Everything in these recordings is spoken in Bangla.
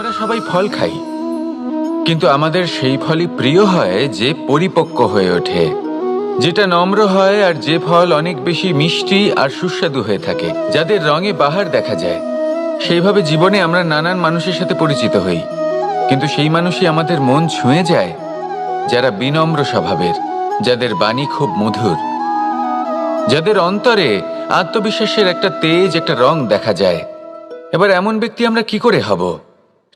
আমরা সবাই ফল খাই। কিন্তু আমাদের সেই ফলই প্রিয় হয় যে পরিপক্ক হয়ে ওঠে, যেটা নম্র হয় আর যে ফল অনেক বেশি মিষ্টি আর সুস্বাদু হয়ে থাকে, যাদের রঙে বাহার দেখা যায়। সেইভাবে জীবনে আমরা নানান মানুষের সাথে পরিচিত হই, কিন্তু সেই মানুষই আমাদের মন ছুঁয়ে যায়, যারা বিনম্র স্বভাবের, যাদের বাণী খুব মধুর। যাদের অন্তরে আত্মবিশ্বাসের একটা তেজ, একটা রং দেখা যায়। এবার এমন ব্যক্তি আমরা কি করে হব?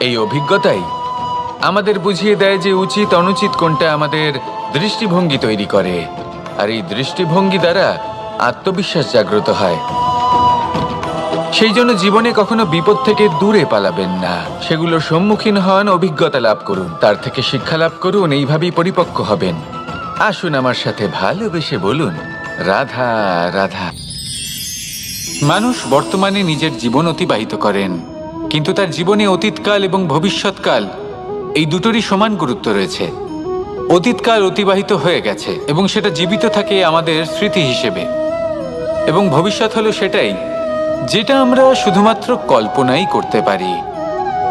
এই অভিজ্ঞতাই আমাদের বুঝিয়ে দেয় যে উচিত অনুচিত কোনটা আমাদের দৃষ্টিভঙ্গি তৈরি করে। আর এই দৃষ্টিভঙ্গি দ্বারা আত্মবিশ্বাস জাগ্রত হয়। সেই জন্য জীবনে কখনো বিপদ থেকে দূরে পালাবেন না। সেগুলোর সম্মুখীন হন, অভিজ্ঞতা লাভ করুন, তার থেকে শিক্ষা লাভ করুন, এইভাবেই পরিপক্ক হবেন। আসুন আমার সাথে ভালোবেসে বলুন, রাধা রাধা। মানুষ বর্তমানে নিজের জীবন অতিবাহিত করেন। কিন্তু তার জীবনে অতীতকাল এবং ভবিষ্যৎকাল এই দুটোরই সমান গুরুত্ব রয়েছে। অতীতকাল অতিবাহিত হয়ে গেছে এবং সেটা জীবিত থাকে আমাদের স্মৃতি হিসেবে। এবং ভবিষ্যৎ হলো সেটাই, যেটা আমরা শুধুমাত্র কল্পনাই করতে পারি।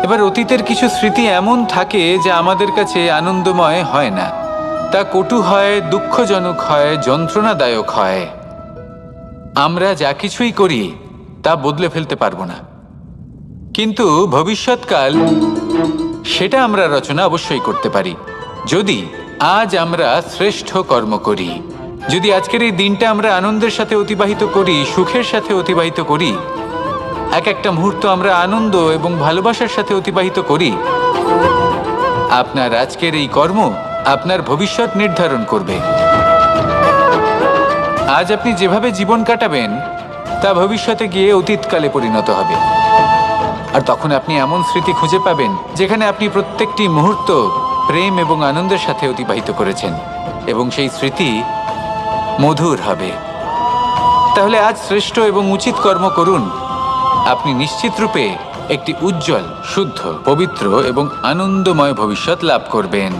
এবার অতীতের কিছু স্মৃতি এমন থাকে যা আমাদের কাছে আনন্দময় হয় না। তা কটু হয়, দুঃখজনক হয়, যন্ত্রণাদায়ক হয়। আমরা যা কিছুই করি, তা বদলে ফেলতে পারব না। কিন্তু ভবিষ্যৎকাল, সেটা আমরা রচনা অবশ্যই করতে পারি। যদি আজ আমরা শ্রেষ্ঠ কর্ম করি, যদি আজকের এই দিনটা আমরা আনন্দের সাথে অতিবাহিত করি, সুখের সাথে অতিবাহিত করি, এক একটা মুহূর্ত আমরা আনন্দ এবং ভালোবাসার সাথে অতিবাহিত করি, আপনার আজকের এই কর্ম আপনার ভবিষ্যৎ নির্ধারণ করবে। আজ আপনি যেভাবে জীবন কাটাবেন, তা ভবিষ্যতে গিয়ে অতীতকালে পরিণত হবে। আর তখন আপনি এমন স্মৃতি খুঁজে পাবেন যেখানে আপনি প্রত্যেকটি মুহূর্ত প্রেম এবং আনন্দের সাথে অতিবাহিত করেছেন। এবং সেই স্মৃতি মধুর হবে। তাহলে আজ শ্রেষ্ঠ এবং উচিত কর্ম করুন। আপনি নিশ্চিত রূপে একটি উজ্জ্বল, শুদ্ধ, পবিত্র এবং আনন্দময় ভবিষ্যৎ লাভ করবেন।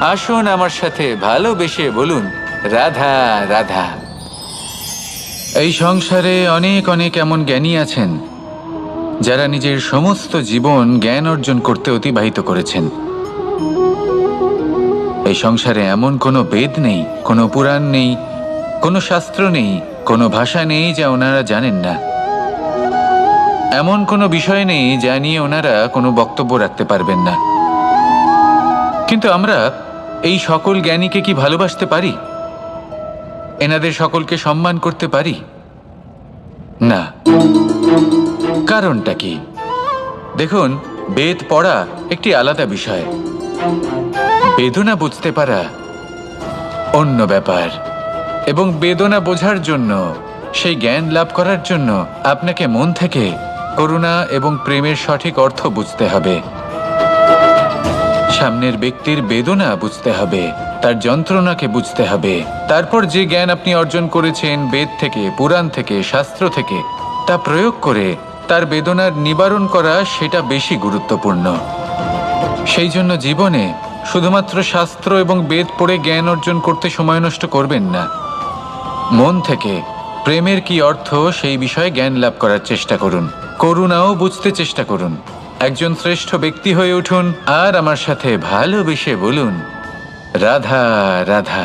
আসুন আমার সাথে ভালোবেসে বলুন, রাধা রাধা। এই সংসারে অনেক অনেক এমন জ্ঞানী আছেন। যারা নিজের সমস্ত জীবন জ্ঞান অর্জন করতে অতিবাহিত করেছেন। এই সংসারে এমন কোনো বেদ নেই, কোনো পুরাণ নেই, কোনো শাস্ত্র নেই, কোনো ভাষা নেই যা ওনারা জানেন না। এমন কোনো বিষয় নেই যা নিয়ে ওনারা কোনো বক্তব্য রাখতে পারবেন না। কিন্তু আমরা এই সকল জ্ঞানীকে কি ভালোবাসতে পারি? এনাদের সকলকে সম্মান করতে পারি? না। কারণটা কি? দেখুন, বেদ পড়া একটি আলাদা বিষয়। বেদনা বুঝতে পারা অন্য ব্যাপার। এবং বেদনা বোঝার জন্য, সেই জ্ঞান লাভ করার জন্য আপনাকে মন থেকে করুণা এবং প্রেমের সঠিক অর্থ বুঝতে হবে। সামনের ব্যক্তির বেদনা বুঝতে হবে, তার যন্ত্রণাকে বুঝতে হবে। তারপর যে জ্ঞান আপনি অর্জন করেছেন বেদ থেকে, পুরাণ থেকে, শাস্ত্র থেকে, তা প্রয়োগ করে তার বেদনার নিবারণ করা সেটা বেশি গুরুত্বপূর্ণ। সেই জন্য জীবনে শুধুমাত্র শাস্ত্র এবং বেদ পড়ে জ্ঞান অর্জন করতে সময় নষ্ট করবেন না। মন থেকে প্রেমের কি অর্থ সেই বিষয়ে জ্ঞান লাভ করার চেষ্টা করুন। করুণাও বুঝতে চেষ্টা করুন। একজন শ্রেষ্ঠ ব্যক্তি হয়ে উঠুন আর আমার সাথে ভালোবেসে বলুন, রাধা রাধা।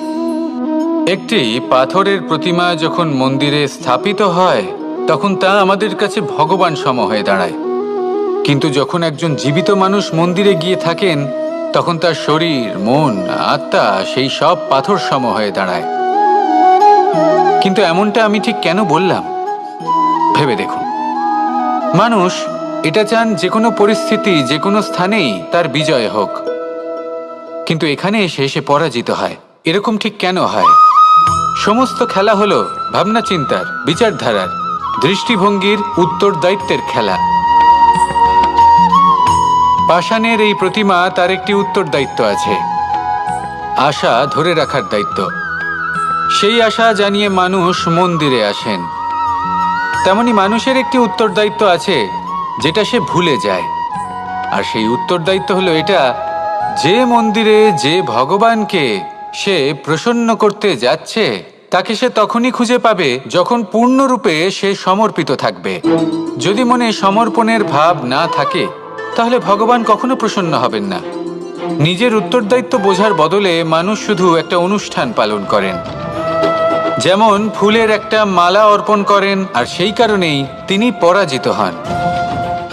একটি পাথরের প্রতিমা যখন মন্দিরে স্থাপিত হয়, তখন তা আমাদের কাছে ভগবান সম হয়ে দাঁড়ায়। কিন্তু যখন একজন জীবিত মানুষ মন্দিরে গিয়ে থাকেন, তখন তার শরীর, মন, আত্মা সেই সব পাথর সম হয়ে দাঁড়ায়। কিন্তু এমনটা আমি ঠিক কেন বললাম? ভেবে দেখুন। মানুষ, এটা চান যে কোনো পরিস্থিতি, যে কোনো স্থানেই তার বিজয় হোক। কিন্তু এখানে এসে সে পরাজিত হয়। এরকম ঠিক কেন হয়? সমস্ত খেলা হলো ভাবনা চিন্তার, বিচারধারার, দৃষ্টিভঙ্গির উত্তর দায়িত্বের খেলা। পাষাণের এই প্রতিমা তার একটি উত্তর দায়িত্ব আছে। আশা ধরে রাখার দায়িত্ব। সেই আশা জানিয়ে মানুষ মন্দিরে আসেন। তেমনি মানুষের একটি উত্তর দায়িত্ব আছে, যেটা সে ভুলে যায়। আর সেই উত্তর দায়িত্ব হলো এটা, যে মন্দিরে যে ভগবানকে সে প্রসন্ন করতে যাচ্ছে তাকে সে তখনই খুঁজে পাবে যখন পূর্ণরূপে সে সমর্পিত থাকবে। যদি মনে সমর্পণের ভাব না থাকে, তাহলে ভগবান কখনো প্রসন্ন হবেন না। নিজের উত্তরদায়িত্ব বোঝার বদলে মানুষ শুধু একটা অনুষ্ঠান পালন করেন। যেমন ফুলের একটা মালা অর্পণ করেন, আর সেই কারণেই তিনি পরাজিত হন।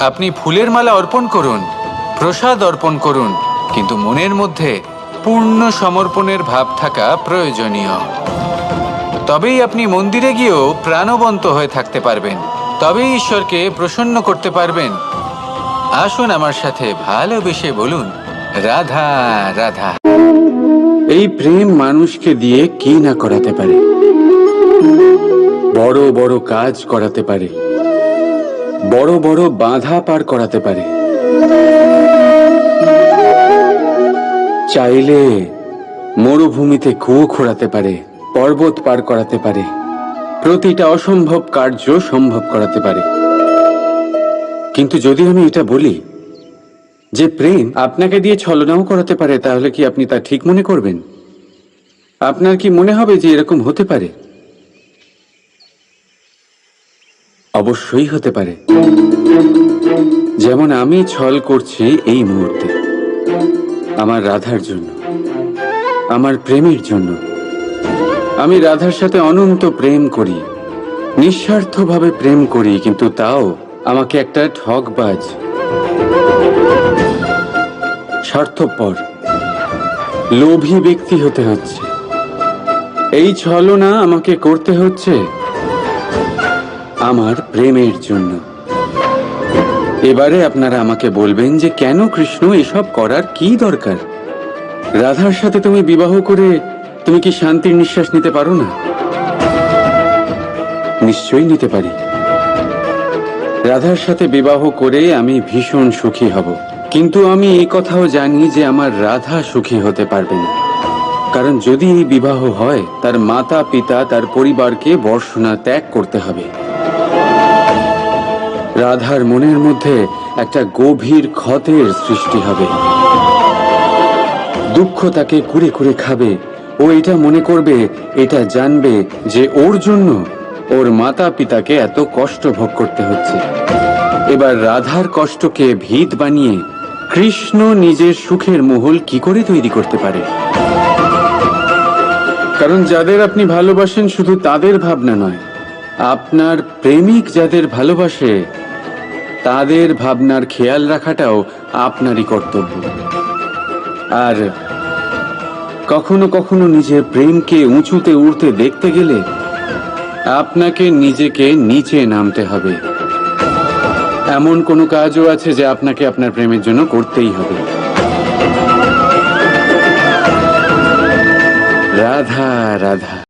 আপনি ফুলের মালা অর্পণ করুন, প্রসাদ অর্পণ করুন, কিন্তু মনের মধ্যে পূর্ণ সমর্পণের ভাব থাকা প্রয়োজনীয়। তবেই আপনি মন্দিরে গিয়েও প্রাণবন্ত হয়ে থাকতে পারবেন। তবেই ঈশ্বরকে প্রসন্ন করতে পারবেন। আসুন আমার সাথে ভালোবেসে বলুন, রাধা রাধা। এই প্রেম মানুষকে দিয়ে কি না করাতে পারে? বড় বড় কাজ করাতে পারে। বড় বড় বাধা পার করাতে পারে। চাইলে মরুভূমিতে কুয়ো খোঁড়াতে পারে। পর্বত পার করাতে পারে। প্রতিটা অসম্ভব কার্য সম্ভব করাতে পারে। কিন্তু যদি আমি এটা বলি, যে প্রেম আপনাকে দিয়ে ছলনাও করাতে পারে, তাহলে কি আপনি তা ঠিক মনে করবেন? আপনার কি মনে হবে যে এরকম হতে পারে? অবশ্যই হতে পারে। যেমন আমি ছল করছি এই মুহূর্তে, আমার রাধার জন্য, আমার প্রেমের জন্য। আমি রাধার সাথে অনন্ত প্রেম করি, নিঃস্বার্থভাবে প্রেম করি, কিন্তু তাও আমাকে একটা ঠকবাজ স্বার্থপর, লোভী ব্যক্তি হতে হচ্ছে। এই ছলনা আমাকে করতে হচ্ছে আমার প্রেমের জন্য। এবারে আপনারা আমাকে বলবেন যে কেন কৃষ্ণ এসব করার কি দরকার? রাধার সাথে তুমি বিবাহ করে তুমি কি শান্তির নিঃশ্বাস নিতে পারো না? নিশ্চয়ই নিতে পারি। রাধার সাথে বিবাহ করে আমি ভীষণ সুখী হব। কিন্তু আমি এই কথাও জানি যে আমার রাধা সুখী হতে পারবে না। কারণ যদি এই বিবাহ হয়, তার মাতা, পিতা, তার পরিবারকে বর্ষণা ত্যাগ করতে হবে। রাধার মনের মধ্যে একটা গভীর ক্ষতের সৃষ্টি হবে। দুঃখ তাকে কুড়ে কুড়ে খাবে ও এটা মনে করবে, এটা জানবে যে ওর জন্য ওর মাতা পিতাকে এত কষ্ট ভোগ করতে হচ্ছে। এবার রাধার কষ্টকে ভিত বানিয়ে কৃষ্ণ নিজের সুখের মহল কি করে তৈরি করতে পারে? কারণ যাদের আপনি ভালোবাসেন শুধু তাদের ভাবনা নয়, আপনার প্রেমিক যাদের ভালোবাসে, তাদের ভাবনার খেয়াল রাখাটাও আপনারই কর্তব্য। আর কখনো কখনো নিজের প্রেমকে উঁচুতে উঠতে দেখতে গেলে আপনাকে নিজেকে নিচে নামতে হবে। এমন কোনো কাজও আছে যে আপনাকে আপনার প্রেমের জন্য করতেই হবে। রাধা রাধা।